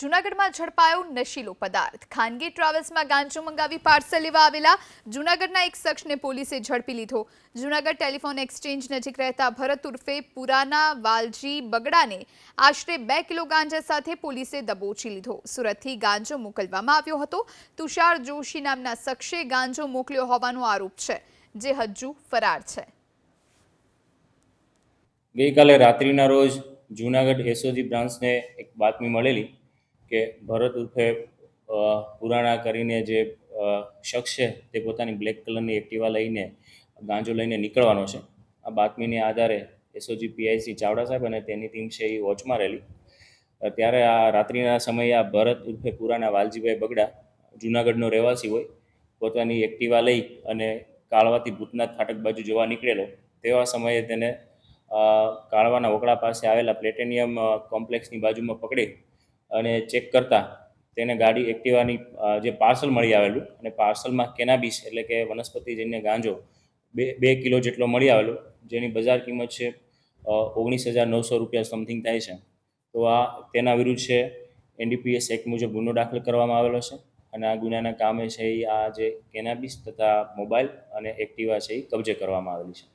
જૂનાગઢમાં ઝડપાયો નશીલો પદાર્થ. ખાનગી ટ્રાવેલ્સમાં ગાંજો મંગાવી પાર્સલ લેવા આવેલા જૂનાગઢના એક શખ્સને પોલીસે ઝડપી લીધો. જૂનાગઢ ટેલિફોન એક્સચેન્જ નજીક રહેતા ભરત ઉર્ફે પુરાના વાલજી બગડાને આશરે બે કિલો ગાંજા સાથે પોલીસે દબોચી લીધો. સુરતથી ગાંજો મોકલવામાં આવ્યો હતો. તુષાર જોશી નામના શખ્સે ગાંજો મોકલ્યો હોવાનો આરોપ છે, જે હજુ ફરાર છે. ગઈકાલે રાત્રિના રોજ જૂનાગઢ એસઓજી બ્રાન્ચને એક બાતમી મળેલી કે ભરત ઉર્ફે પુરાણા કરીને જે શખ્સ છે, તે પોતાની બ્લેક કલરની એક્ટિવા લઈને, ગાંજો લઈને નીકળવાનો છે. આ બાતમીને આધારે એસઓજી પીઆઈસી ચાવડા સાહેબ અને તેની ટીમ છે એ વોચમાં રહેલી. ત્યારે આ રાત્રિના સમયે આ ભરત ઉર્ફે પુરાણા વાલજીભાઈ બગડા જૂનાગઢનો રહેવાસી હોય, પોતાની એક્ટિવા લઈ અને કાળવાથી ભૂતનાથ ફાટક બાજુ જવા નીકળેલો, તેવા સમયે તેને કાળવાના ઓકળા પાસે આવેલા પ્લેટેનિયમ કોમ્પ્લેક્સની બાજુમાં પકડી અને ચેક કરતા તેને ગાડી એક્ટિવાની જે પાર્સલ મળી આવેલું અને પાર્સલમાં કેનાબીસ એટલે કે વનસ્પતિજન્ય ગાંજો બે બે કિલો જેટલો મળી આવેલો, જેની બજાર કિંમત છે ઓગણીસ હજાર નવસો રૂપિયા સમથિંગ થાય છે. તો આ તેના વિરુદ્ધ છે એનડીપીએસ એક્ટ મુજબ ગુનો દાખલ કરવામાં આવેલો છે અને આ ગુનાના કામે છે એ આ જે કેનાબીસ તથા મોબાઈલ અને એક્ટિવા છે એ કબજે કરવામાં આવેલી છે.